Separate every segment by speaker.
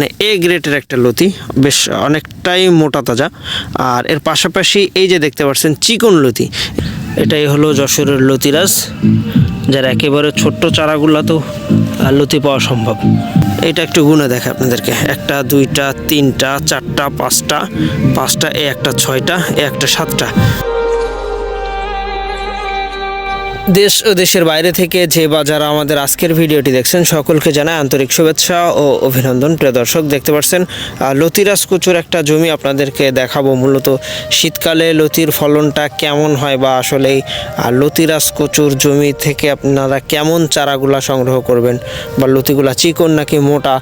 Speaker 1: মানে এ গ্রেটের একটা লতি বেশ অনেকটাই মোটা তাজা। আর এর পাশাপাশি এই যে দেখতে পাচ্ছেন চিকন লতি এটাই হলো যশোরের লতিরাজ যার একেবারে ছোট্ট চারাগুলো তো আহ, লতি পাওয়া সম্ভব। এটা একটু গুণে দেখে আপনাদেরকে একটা দুইটা তিনটা চারটা পাঁচটা পাঁচটা এ একটা ছয়টা এ একটা সাতটা। দেশ ও দেশের বাইরে থেকে যে বা যারা আমাদের আজকের ভিডিওটি দেখছেন, সকলকে জানায় আন্তরিক শুভেচ্ছা ও অভিনন্দন। প্রিয় দর্শক, দেখতে পাচ্ছেন লতিরাজ কচুর একটা জমি আপনাদেরকে দেখাবো। মূলত শীতকালে লতির ফলনটা কেমন হয় বা আসলে লতিরাজ কচুর জমি থেকে আপনারা কেমন চারাগুলা সংগ্রহ করবেন? বা লতিগুলা চিকন নাকি মোটা?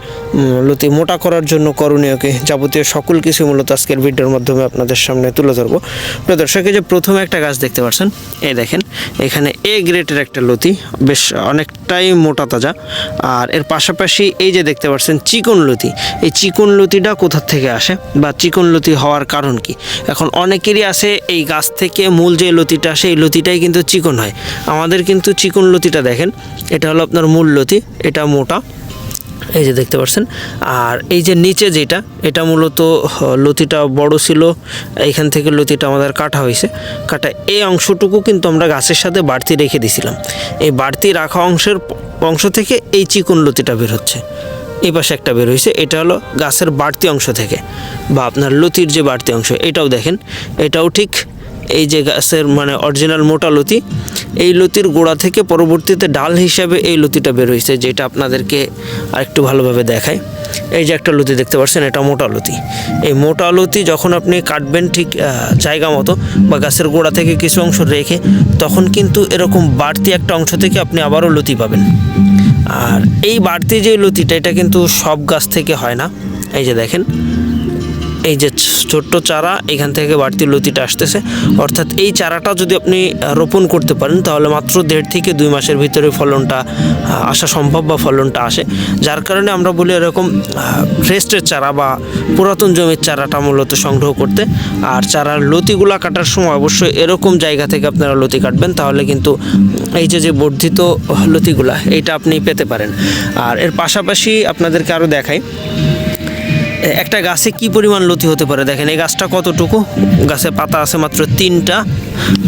Speaker 1: লতি মোটা করার জন্য করণীয় কি? যাবতীয় সকল কিছু মূলত আজকের ভিডিওর মাধ্যমে আপনাদের সামনে তুলে ধরবো। প্রিয় দর্শক যে প্রথমে একটা গাছ দেখতে পাচ্ছেন, এই দেখেন, এখানে এ গ্রেটের একটা লতি, বেশ অনেকটাই মোটা তাজা। আর এর পাশাপাশি এই যে দেখতে পাচ্ছেন চিকন লতি, এই চিকন লতিটা কোথার থেকে আসে বা চিকন লতি হওয়ার কারণ কি? এখন অনেকেরই আছে এই গাছ থেকে মূল যে লতিটা আসে এই লতিটাই কিন্তু চিকন হয়। আমাদের কিন্তু চিকন লতিটা দেখেন, এটা হলো আপনার মূল লতি, এটা মোটা। এই যে দেখতে পাচ্ছেন। আর এই যে নিচে যেটা, এটা মূলত লতিটা বড় ছিল। এইখান থেকে লতিটা আমাদের কাটা হয়েছে। কাটা এই অংশটুকু কিন্তু আমরা গাছের সাথে বাড়তি রেখে দিয়েছিলাম। এই বাড়তি রাখা অংশের অংশ থেকে এই চিকন লতিটা বের হচ্ছে। এই পাশে একটা বের হয়েছে। এটা হলো গাছের বাড়তি অংশ থেকে বা আপনার লতির যে বাড়তি অংশ, এটাও দেখেন। এটাও ঠিক এই যে গাছের মানে অরিজিনাল মোটা লতি, এই লতির গোড়া থেকে পরবর্তীতে ডাল হিসাবে এই লতিটা বের হয়েছে, যেটা আপনাদেরকে আরেকটু ভালোভাবে দেখায় এই যে একটা লতি দেখতে পাচ্ছেন, এটা মোটা লতি। এই মোটা লতি যখন আপনি কাটবেন ঠিক জায়গা মতো বা গাছের গোড়া থেকে কিছু অংশ রেখে, তখন কিন্তু এরকম বাড়তি একটা অংশ থেকে আপনি আবারও লতি পাবেন। আর এই বাড়তি যে লতিটা, এটা কিন্তু সব গাছ থেকে হয় না। এই যে দেখেন এই যে ছোট্ট চারা, এখান থেকে বাড়তি লতিটা আসতেছে। অর্থাৎ এই চারাটা যদি আপনি রোপণ করতে পারেন, তাহলে মাত্র দেড় থেকে দুই মাসের ভিতরে ফলনটা আসা সম্ভব বা ফলনটা আসে। যার কারণে আমরা বলি এরকম ফ্রেস্টের চারা বা পুরাতন জমির চারাটা মূলত সংগ্রহ করতে। আর চারার লতিগুলা কাটার সময় অবশ্যই এরকম জায়গা থেকে আপনারা লতি কাটবেন, তাহলে কিন্তু এই যে যে বর্ধিত লতিগুলা, এইটা আপনি পেতে পারেন। আর এর পাশাপাশি আপনাদেরকে আরও দেখাই একটা গাছে কি পরিমাণ লতি হতে পারে? দেখেন, এই গাছটা কতটুকু? গাছে পাতা আছে মাত্র তিনটা।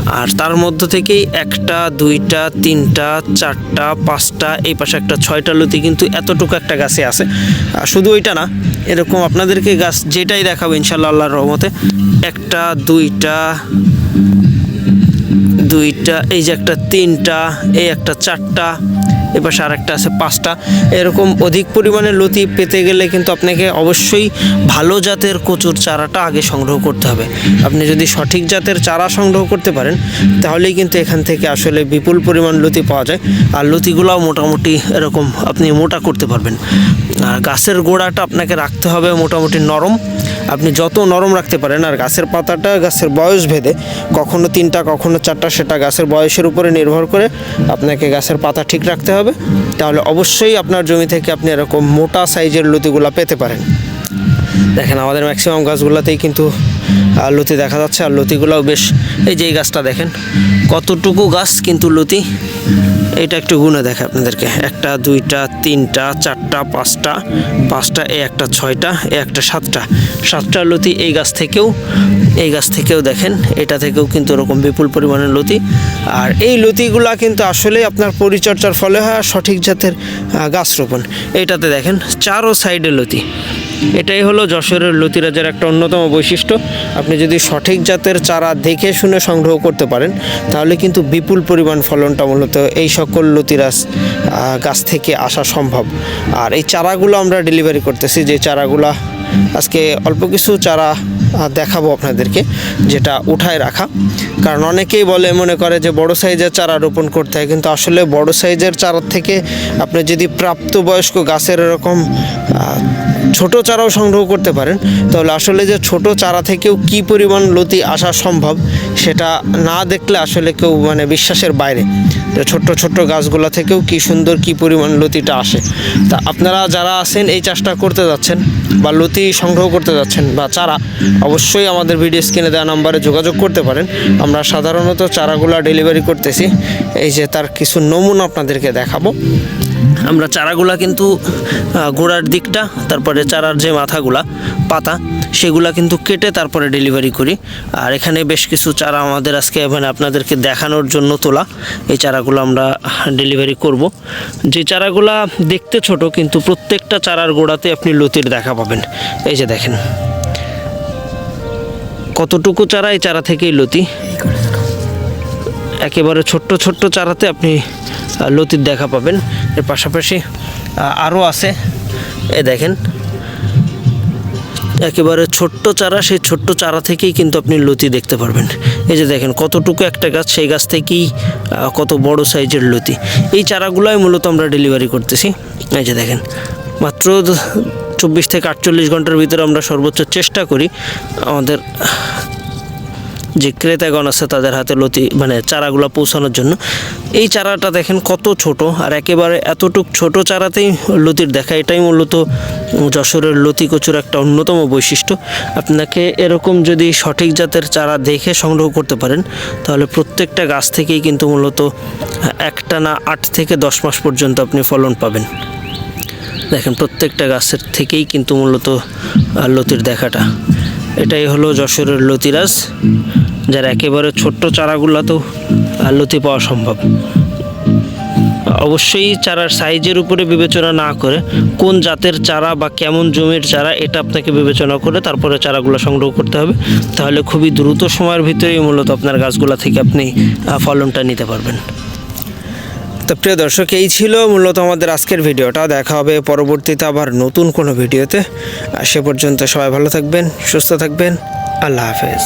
Speaker 1: আর তার মধ্য থেকেই একটা, দুইটা, তিনটা, চারটা, পাঁচটা, এই পাশে একটা, ছয়টা লতি কিন্তু এতটুকু একটা গাছে আছে। আর শুধু ওইটা না, এরকম আপনাদেরকে গাছ যেটাই দেখাবো ইনশাল্লাহ আল্লাহর রহমতে, একটা, দুইটা দুইটা, এই যে একটা, তিনটা, এই একটা, চারটা এবার আর একটা আছে, পাঁচটা। এরকম অধিক পরিমাণে লতি পেতে গেলে কিন্তু আপনাকে অবশ্যই ভালো জাতের কচুর চারাটা আগে সংগ্রহ করতে হবে। আপনি যদি সঠিক জাতের চারা সংগ্রহ করতে পারেন, তাহলেই কিন্তু এখান থেকে আসলে বিপুল পরিমাণ লতি পাওয়া যায়। আর লতিগুলোও মোটামুটি এরকম আপনি মোটা করতে পারবেন। আর গাছের গোড়াটা আপনাকে রাখতে হবে মোটামুটি নরম। আপনি যত নরম রাখতে পারেন, আর গাছের পাতাটা, গাছের বয়স ভেদে কখনো তিনটা, কখনো চারটা, সেটা গাছের বয়সের উপরে নির্ভর করে আপনাকে গাছের পাতা ঠিক রাখতে হবে। তাহলে অবশ্যই আপনার জমি থেকে আপনি এরকম মোটা সাইজের লতিগুলো পেতে পারেন। দেখেন, আমাদের ম্যাক্সিমাম গাছগুলোতেই কিন্তু আহ, লতি দেখা যাচ্ছে আর লতিগুলোও বেশ এই যে এই গাছটা দেখেন কতটুকু গাছ কিন্তু লতি? এটা একটু গুণে দেখে আপনাদেরকে। একটা দুইটা তিনটা চারটা পাঁচটা পাঁচটা এ একটা ছয়টা এ একটা সাতটা। সাতটা লতি এই গাছ থেকেও এই গাছ থেকেও দেখেন এটা থেকেও কিন্তু ওরকম বিপুল পরিমাণের লতি। আর এই লতিগুলা কিন্তু আসলে আপনার পরিচর্যার ফলে হয় আর সঠিক জাতের গাছ রোপণ। এইটাতে দেখেন চারো সাইডে লতি। এটাই হলো যশোরের লতিরাজের একটা অন্যতম বৈশিষ্ট্য। আপনি যদি সঠিক জাতের চারা দেখে শুনে সংগ্রহ করতে পারেন, তাহলে কিন্তু বিপুল পরিমাণ ফলনটা মূলত এই সকল লতিরাস গাছ থেকে আসা সম্ভব। আর এই চারাগুলো আমরা ডেলিভারি করতেছি, যে চারাগুলা আজকে অল্প কিছু চারা দেখাবো আপনাদেরকে, যেটা উঠায় রাখা। কারণ অনেকেই বলে, মনে করে যে বড় সাইজের চারা রোপণ করতে হয়, কিন্তু আসলে বড় সাইজের চারার থেকে আপনি যদি প্রাপ্তবয়স্ক গাছের এরকম ছোট চারাও সংগ্রহ করতে পারেন, তাহলে আসলে যে ছোট চারা থেকেও কি পরিমাণ লতি আসা সম্ভব সেটা না দেখলে আসলে কেউ মানে বিশ্বাসের বাইরে। যে ছোট্ট ছোট্ট গাছগুলো থেকেও কি সুন্দর কি পরিমাণ লতিটা আসে। তা আপনারা যারা আছেন, এই চাষটা করতে যাচ্ছেন বা লতি সংগ্রহ করতে যাচ্ছেন বা চারা, অবশ্যই আমাদের ভিডিও স্ক্রিনে দেওয়া নাম্বারে যোগাযোগ করতে পারেন। আমরা সাধারণত চারাগুলো ডেলিভারি করতেছি। এই যে তার কিছু নমুনা আপনাদেরকে দেখাবো। আমরা চারাগুলা কিন্তু গোড়ার দিকটা, তারপরে চারার যে মাথাগুলা, পাতা, সেগুলা কিন্তু কেটে তারপরে ডেলিভারি করি। আর এখানে বেশ কিছু চারা আমাদের আজকে মানে আপনাদেরকে দেখানোর জন্য তোলা। এই চারাগুলো আমরা ডেলিভারি করব। যে চারাগুলা দেখতে ছোট, কিন্তু প্রত্যেকটা চারার গোড়াতে আপনি লতির দেখা পাবেন। এই যে দেখেন। কতটুকু চারা এই চারা থেকেই লতি? একেবারে ছোট্ট ছোট্ট চারাতে আপনি লতির দেখা পাবেন। এর পাশাপাশি আরও আছে। এ দেখেন, একেবারে ছোট্ট চারা, সেই ছোট্ট চারা থেকেই কিন্তু আপনি লতি দেখতে পারবেন। এই যে দেখেন, কতটুকু একটা গাছ, সেই গাছ থেকেই কত বড় সাইজের লতি। এই চারাগুলোই মূলত আমরা ডেলিভারি করতেছি। এই যে দেখেন, মাত্র চব্বিশ থেকে আটচল্লিশ ঘণ্টার ভিতরে আমরা সর্বোচ্চ চেষ্টা করি আমাদের যে ক্রেতাগণ আছে তাদের হাতে লতি মানে চারাগুলো পৌঁছানোর জন্য। এই চারাটা দেখেন কত ছোট আর একেবারে এতটুক ছোট চারাতেই লতির দেখা। এটাই মূলত যশোরের লতি কচুর একটা অন্যতম বৈশিষ্ট্য। আপনাকে এরকম যদি সঠিক জাতের চারা দেখে সংগ্রহ করতে পারেন, তাহলে প্রত্যেকটা গাছ থেকেই কিন্তু মূলত একটা না আট থেকে দশ মাস পর্যন্ত আপনি ফলন পাবেন। দেখেন প্রত্যেকটা গাছের থেকেই কিন্তু মূলত লতির দেখাটা। এটাই হলো যশোরের লতিরাজ। যার একেবারে ছোট্ট চারাগুলোতেও আহ, লতি পাওয়া সম্ভব। অবশ্যই চারার সাইজের উপরে বিবেচনা না করে কোন জাতের চারা বা কেমন জমির চারা এটা আপনাকে বিবেচনা করে তারপরে চারাগুলো সংগ্রহ করতে হবে। তাহলে খুবই দ্রুত সময়ের ভিতরেই মূলত আপনার গাছগুলো থেকে আপনি ফলনটা নিতে পারবেন। তো প্রিয় দর্শক এই ছিল মূলত আমাদের আজকের ভিডিওটা। দেখা হবে পরবর্তীতে আবার নতুন কোনো ভিডিওতে। সে পর্যন্ত সবাই ভালো থাকবেন সুস্থ থাকবেন। আল্লাহ হাফেজ।